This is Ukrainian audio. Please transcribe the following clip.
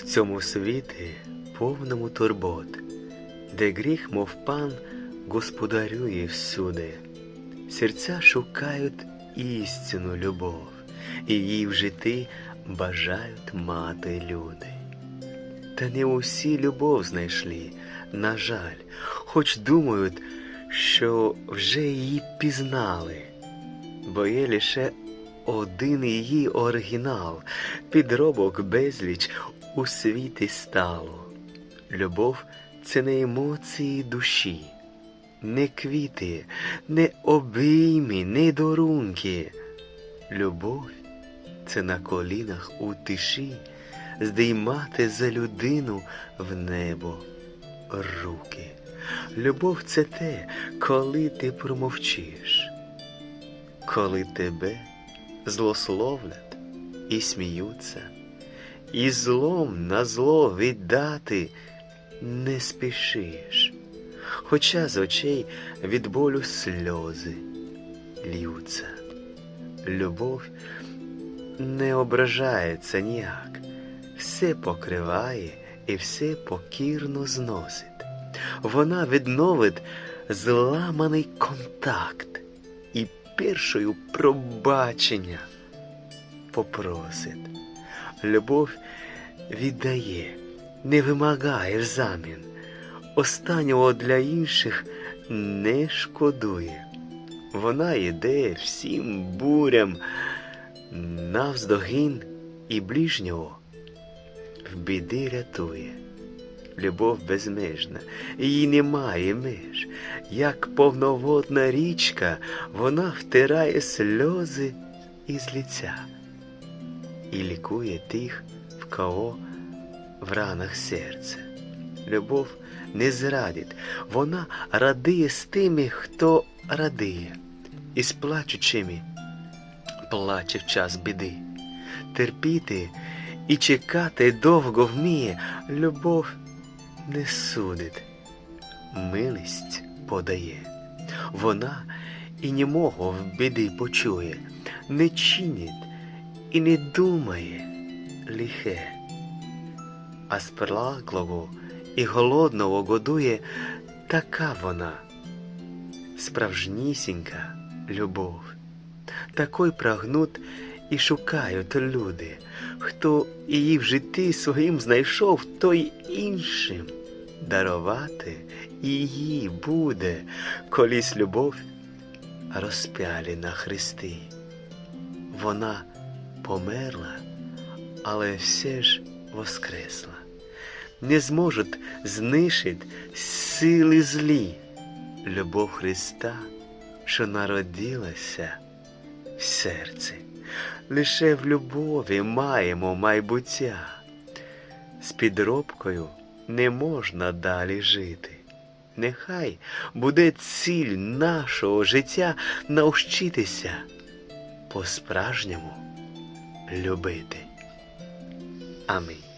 в цьому світі повному турбот, де гріх, мов пан, господарює всюди. Серця шукають істинну любов, і її в житті бажають мати люди. Та не усі любов знайшли, на жаль, хоч думають, що вже її пізнали, бо є лише один її оригінал, підробок безліч у світі стало. Любов це не емоції душі, не квіти, не обійми, не дорунки. Любов це на колінах у тиші здіймати за людину в небо руки. Любов це те, коли ти промовчиш, коли тебе злословлять і сміються, і злом на зло віддати не спішиш, хоча з очей від болю сльози льються. Любов не ображається ніяк, все покриває і все покірно зносить. Вона відновить зламаний контакт і першою пробачення попросить. Любов віддає, не вимагає взамін. Останнього для інших не шкодує. Вона йде всім бурям навздогін і ближнього в біди рятує. Любов безмежна, її немає меж. Як повноводна річка, вона втирає сльози із лиця і лікує тих, в кого в ранах серце. Любов не зрадить, вона радиє з тими, хто радиє, і з плачучими плаче в час біди. Терпіти і чекати довго вміє, любов не судить, милість подає. Вона і німого в біди почує, не чинить і не думає лихе, а спраглого і голодного годує така вона, справжнісінька любов. Такой прагнуть і шукають люди, хто її в житті своїм знайшов, той іншим дарувати і її буде, колись любов розпялі на хресті. Вона померла, але все ж воскресла. Не зможуть знищить сили злі, любов Христа, що народилася в серці. Лише в любові маємо майбуття. З підробкою не можна далі жити. Нехай буде ціль нашого життя навчитися по-справжньому любити. Амінь.